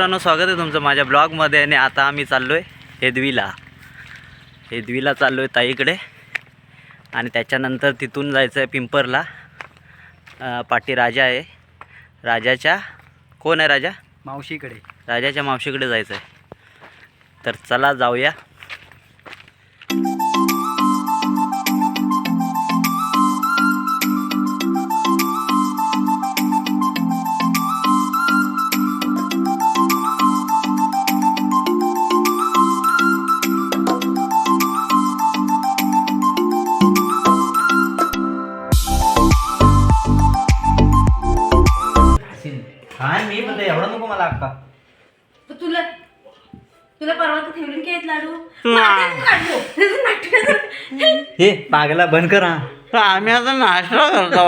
मित्रांनो स्वागत आहे तुमचं माझ्या ब्लॉगमध्ये आणि आता आम्ही चाललो आहे हेदवीला हेदवीला चाललो आहे ताईकडे आणि त्याच्यानंतर तिथून जायचं आहे पिंपरला पाठी राजा आहे. राजाच्या कोण आहे राजा? मावशीकडे. राजाच्या मावशीकडे जायचं आहे तर चला जाऊया. काय मी म्हणते एवढं नको मला अक्का पण तुला तुला परवा तर लाडू? नाही. लाडू. नाटकाचं. हे पागला बंद करा आम्ही आता नाश्ता करतो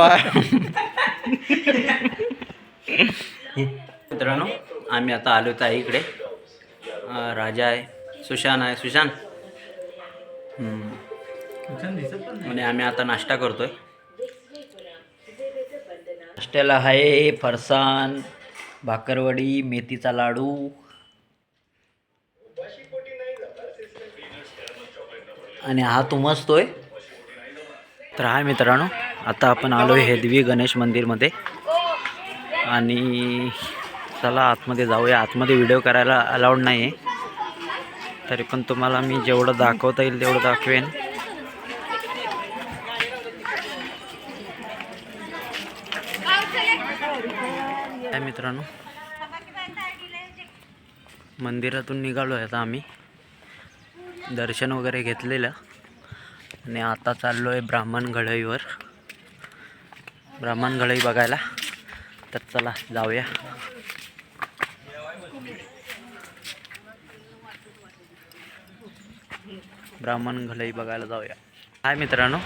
मित्रांनो आम्ही आता आलो तर इकडे. अं, राजा आहे सुशांत आहे. सुशांत. हम्म. आणि आम्ही आता नाश्ता करतोय. नाश्त्याला आहे फरसाण. भाकरवडी मेथीचा लाडू. आणि हा तुमचतोय तर हा मित्रांनो आता आपण आलो आहे हेदवी गणेश मंदिरमध्ये. आणि चला आतमध्ये जाऊया. आतमध्ये व्हिडिओ करायला अलाउड नाही आहे तरी पण तुम्हाला मी जेवढं दाखवता येईल तेवढं दाखवेन. काय मित्रांनो. मंदिरातून निघालो आहे आता आम्ही. दर्शन वगैरे घेतलेलं. आणि आता चाललो आहे ब्राह्मण घळईवर. ब्राह्मण घळई बघायला. तर चला जाऊया. ब्राह्मण घळई बघायला जाऊया. हाय मित्रांनो.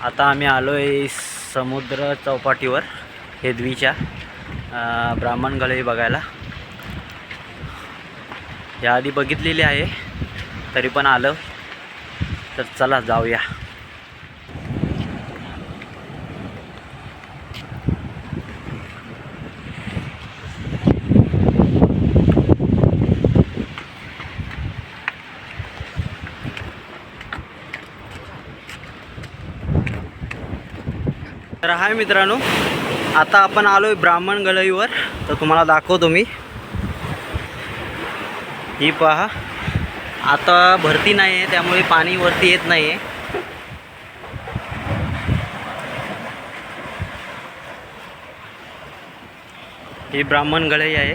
आता आम्ही आलो आहे समुद्र चौपाटीवर हेदवीच्या. ब्राह्मण गळी बघायला. याआधी बघितलेली आहे तरी पण आलं. तर चला जाऊया. तर हाय मित्रांनो आता आपण आलो आहे ब्राह्मण गळईवर तर तुम्हाला दाखवतो मी. ही पहा. आता भरती नाही आहे त्यामुळे पाणी वरती येत नाही आहे ही ब्राह्मण गळई आहे.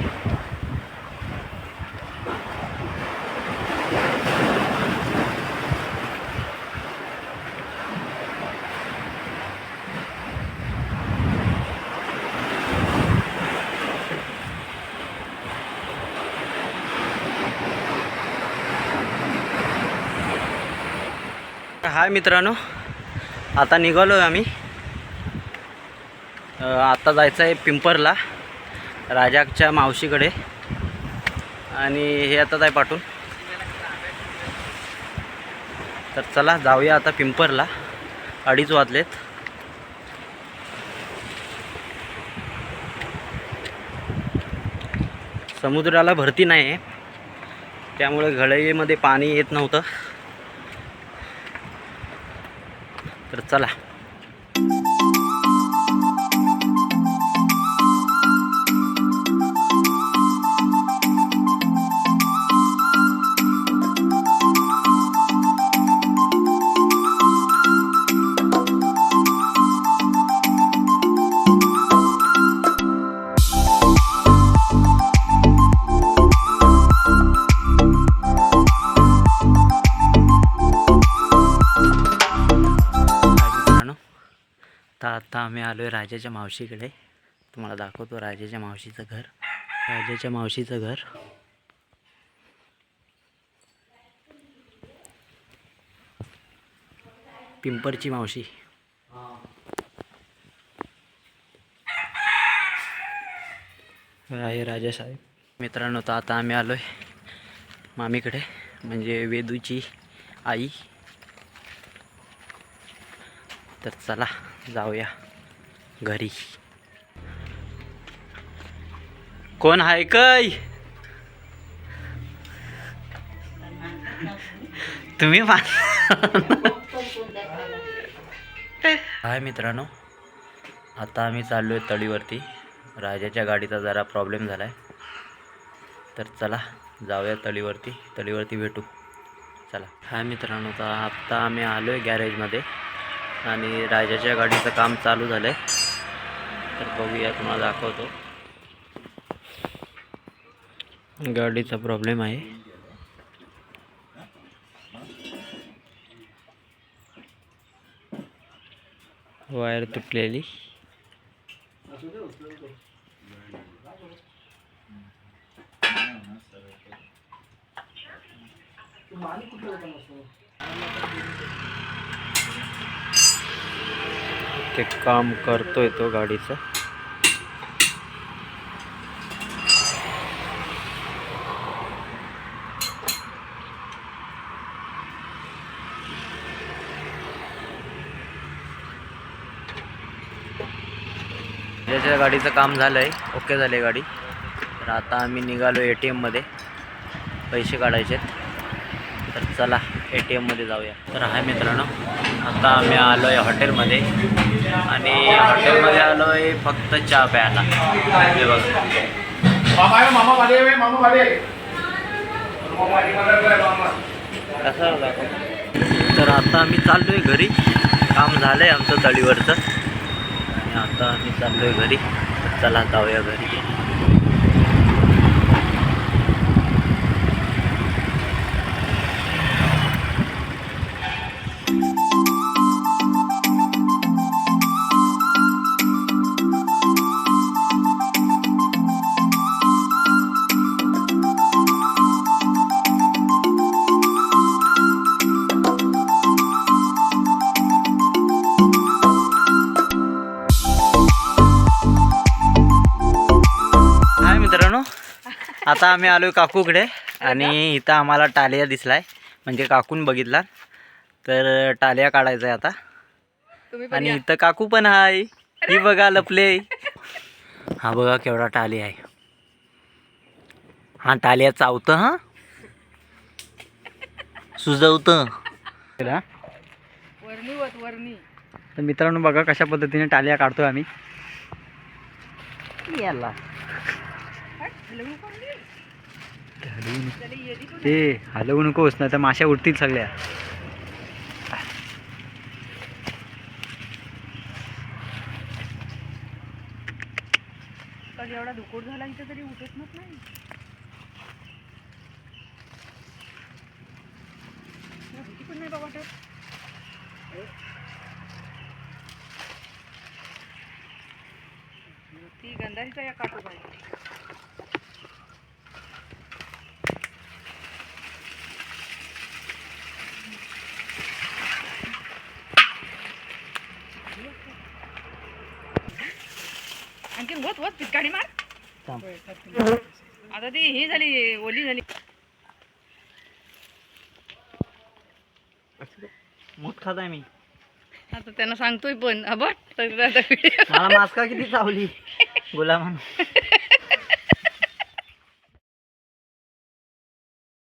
हाय मित्रांनो आता निघालो आहे आम्ही आता जायचं आहे पिंपरला राजाच्या मावशीकडे. आणि हे आता आहे पाठवून तर चला जाऊया आता पिंपरला. अडीच वाजलेत. समुद्राला भरती नाही आहे त्यामुळे घडईमध्ये पाणी येत नव्हतं. तर चला. आत्ता आता आम्ही आलो आहे राजाच्या मावशीकडे. तुम्हाला दाखवतो राजाच्या मावशीचं घर. राजाच्या मावशीचं घर. पिंपरची मावशी. आहे राजा साहेब. मित्रांनो तर आता आम्ही आलो आहे मामीकडे म्हणजे वेदूची आई. तर चला जाऊया घरी. कोण आहे काय? तुम्ही हाय मित्रांनो आता आम्ही चाललो आहे तळीवरती. राजाच्या गाडीचा जरा प्रॉब्लेम झाला आहे तर चला जाऊया तळीवरती. तळीवरती भेटू. चला. हाय मित्रांनो तर आत्ता आम्ही आलो आहे गॅरेजमध्ये आणि राजाच्या गाडीचं काम चालू झालं आहे तर बघूया तुम्हाला दाखवतो. गाडीचा प्रॉब्लेम आहे. वायर तुटलेली. ते काम करतोय तो गाडीचं. त्याच्या गाडीचं काम झालं आहे ओके झाले गाडी. तर आता आम्ही निघालो ए टी एममध्ये पैसे काढायचे तर चला ए टी एममध्ये जाऊया. तर हाय मित्रांनो आता आम्ही आलो आहे हॉटेलमध्ये. आणि हॉटेलमध्ये आलो आहे फक्त चहा प्यायला. हे बघ. कसं तर आता आम्ही चाललो आहे घरी. काम झालं आहे आमचं तळीवरचं आणि आता आम्ही चाललो आहे घरी चला जाऊया घरी. आता आम्ही आलो काकूकडे आणि इथं आम्हाला टालिया दिसलाय. म्हणजे काकून बघितला. तर टालिया काढायचा आहे आता. तुम्ही आणि इथं काकू पण आहे ही बघा लपले हा बघा केवढा टाली आहे. हा टालिया चावतं हा? सुजवतं. तर मित्रांनो बघा कशा पद्धतीने टालिया काढतोय आम्ही. याला. ते हलवू नकोस ना तर माश्या उठतील सगळ्या. एवढा धुकोट झाला इथं तरी उठत नाही. भीती पण नाही बाबा ती गंधारीचा या काटो पाहिजे आता ती ही झाली ओली झाली. मूठ खाताय मी. आता त्यांना सांगतोय पण अबट मला मास्का किती चावली. गुलाम.